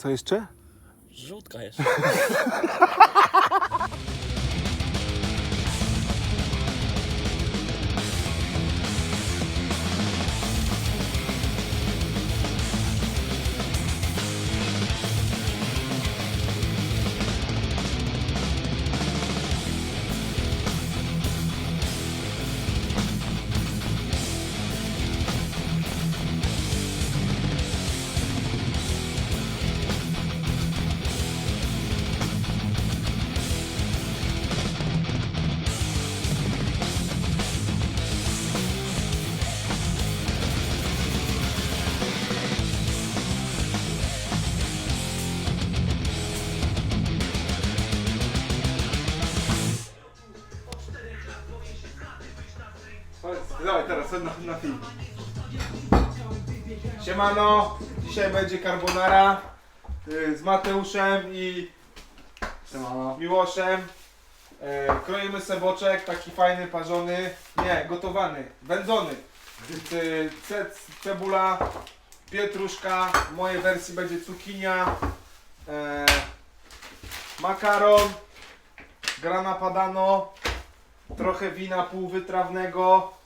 Co jeszcze? Żółtka jeszcze. Dawaj teraz na, na film. Siemano, dzisiaj będzie carbonara y, z Mateuszem i Siemano. Miłoszem. E, kroimy sobie boczek, taki fajny, parzony, nie, gotowany, wędzony. Y, ce, cebula, pietruszka, w mojej wersji będzie cukinia, e, makaron, grana padano, trochę wina półwytrawnego,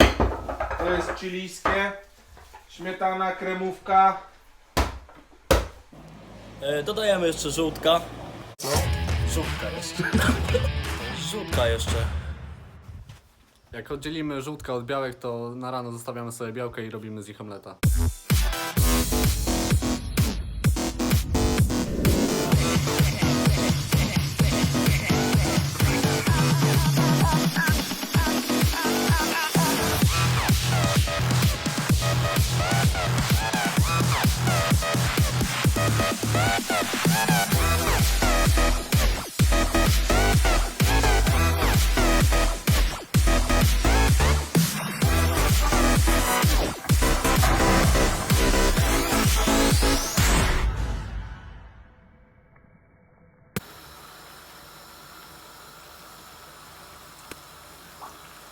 to jest chilijskie, śmietana, kremówka, E, dodajemy jeszcze żółtka. Co? Żółtka jeszcze. Żółtka jeszcze. Jak oddzielimy żółtka od białek, to na rano zostawiamy sobie białkę i robimy z nich omleta.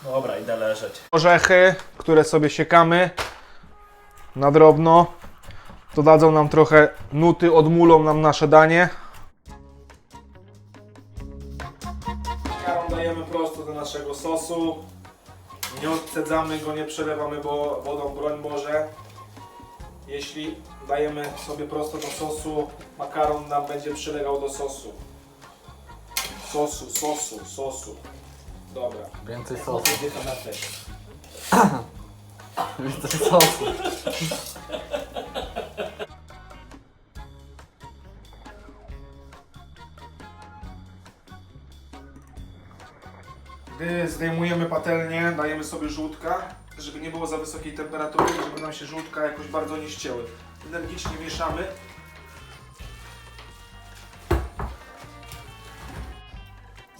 Dobra, idę leżeć. orzechy, które sobie siekamy na drobno. To dadzą nam trochę nuty, odmulą nam nasze danie. Makaron dajemy prosto do naszego sosu. Nie odcedzamy go, nie przelewamy bo wodą, broń Boże. Jeśli dajemy sobie prosto do sosu, makaron nam będzie przylegał do sosu. Sosu, sosu, sosu. Dobra. Więcej sosu. Dycha na też. Więcej sosu. Gdy zdejmujemy patelnię, dajemy sobie żółtka, żeby nie było za wysokiej temperatury, żeby nam się żółtka jakoś bardzo nie ścięły. Energicznie mieszamy.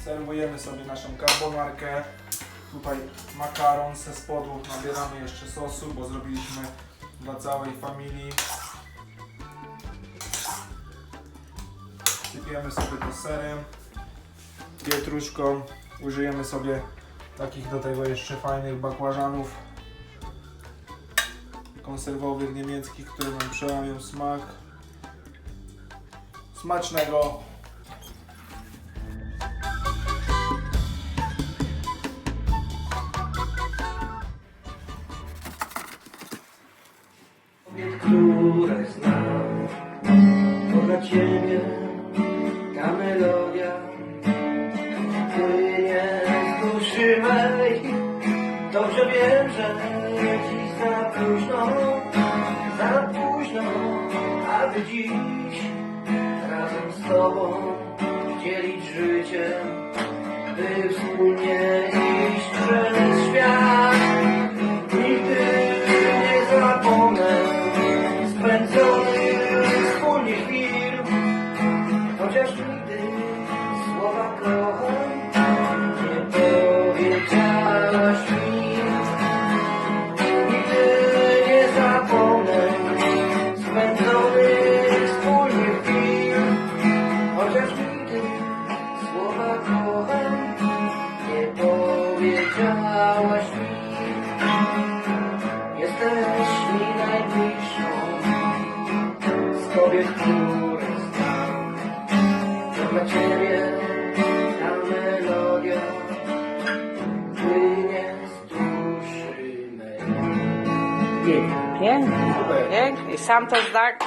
Serwujemy sobie naszą carbonarkę. Tutaj makaron ze spodu nabieramy jeszcze sosu, bo zrobiliśmy dla całej familii. Sypiemy sobie to serem, pietruszką. Użyjemy sobie takich do tego jeszcze fajnych bakłażanów konserwowych niemieckich, które nam przełamią smak. Smacznego! które znam. To Ciebie wiem, że dziś za późno, za późno, aby dziś razem z Tobą dzielić życie, by wspólnie iść przez świat. Nigdy nie zapomnę spędzonych wspólnie chwil, chociaż nigdy powiedziałaś mi. Jesteś mi najbliższą. Z kobiet, które znam. To dla Ciebie ta melodia Płynie z duszy mej. Pięknie, pięknie, pięknie. I sam to znak.